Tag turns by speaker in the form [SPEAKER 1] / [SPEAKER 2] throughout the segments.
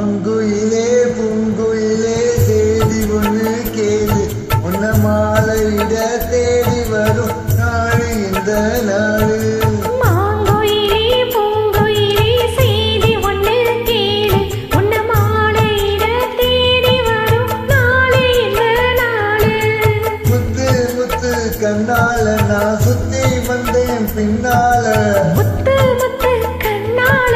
[SPEAKER 1] அங்குயிலே மாலையிட தேடி வரும்
[SPEAKER 2] நாளே இந்த நாளு.
[SPEAKER 1] முத்து முத்து கண்ணால நான் சுத்தி வந்தேன் பின்னால.
[SPEAKER 2] முத்து முத்து கண்ணால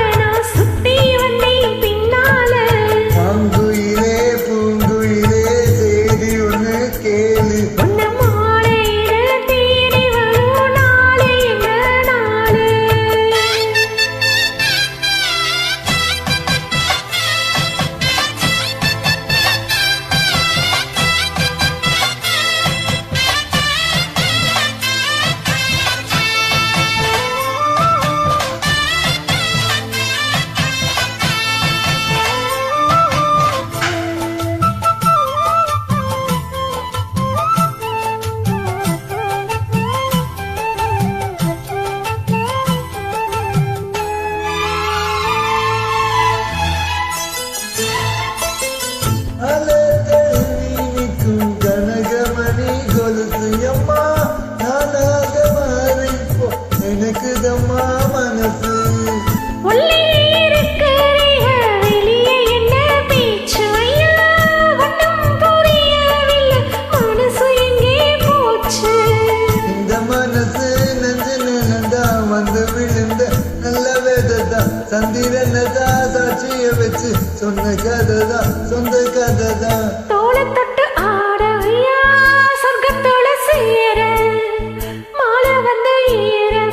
[SPEAKER 1] நெஞ்சு நிலந்தா வந்து விழுந்த நல்ல வேததான் சந்திரனதா சாட்சிய வச்சு சொன்ன கதை தான் சொந்த கதைதான்
[SPEAKER 2] தோளை தொட்டு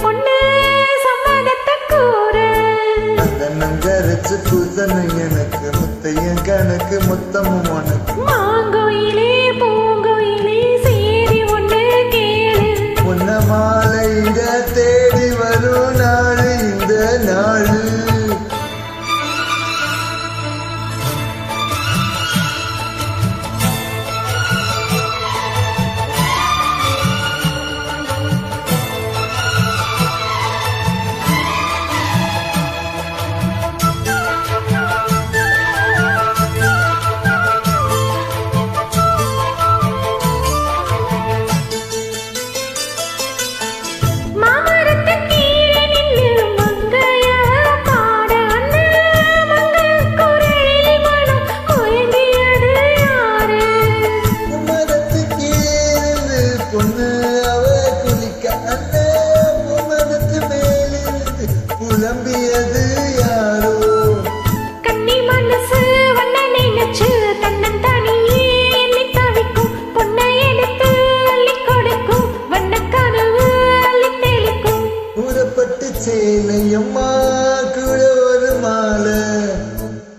[SPEAKER 2] பொண்ணு சம்மதத்தை கூற.
[SPEAKER 1] அந்த நங்கரைச்சு பூசனை எனக்கு முத்தையும் கணக்கு மொத்தமும் உனக்கு. சேலையம்மா கூட ஒரு மாலை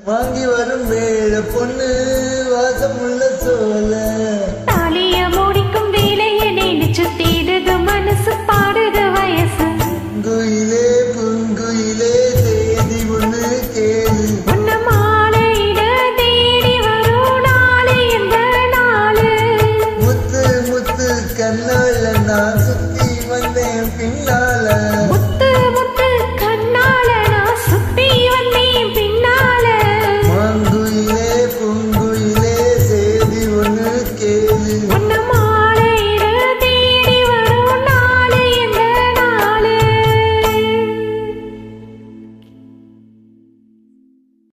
[SPEAKER 1] வாங்கி வரும் வேழ பொண்ணு வாசமுள்ள சோலை
[SPEAKER 2] தாலிய முடிக்கும் வேலையை நினைச்சு தேடுது மனசு பாடுது வயசு.
[SPEAKER 1] குயிலே பூங்குயிலே செய்தி ஒன்று கேளு.
[SPEAKER 2] உன்ன மாலையிட தேடி வரும் நாளே இந்த நாளு.
[SPEAKER 1] முத்து முத்து கண்ணால நான்